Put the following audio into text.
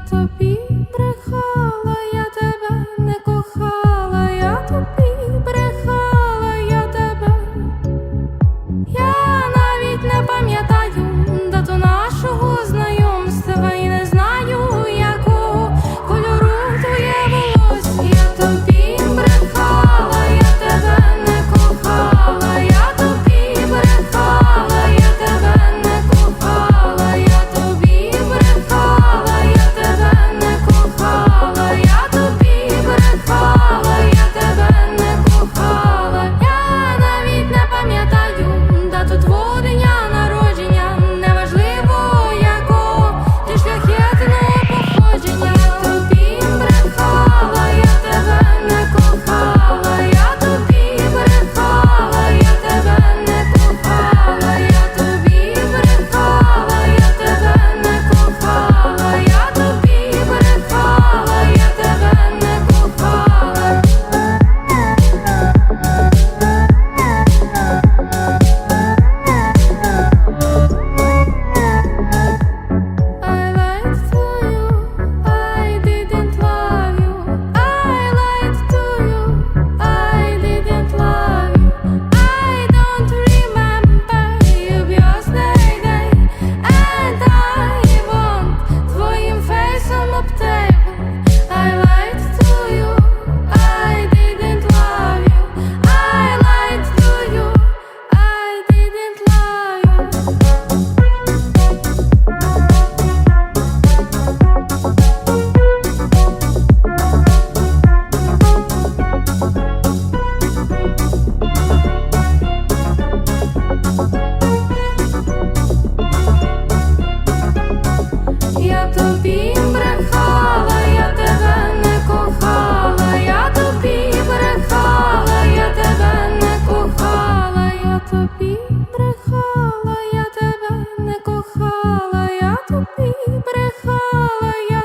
тобі брехала, я тебе не кохала. брехала, я тебе не кохала, я тобі брехала. я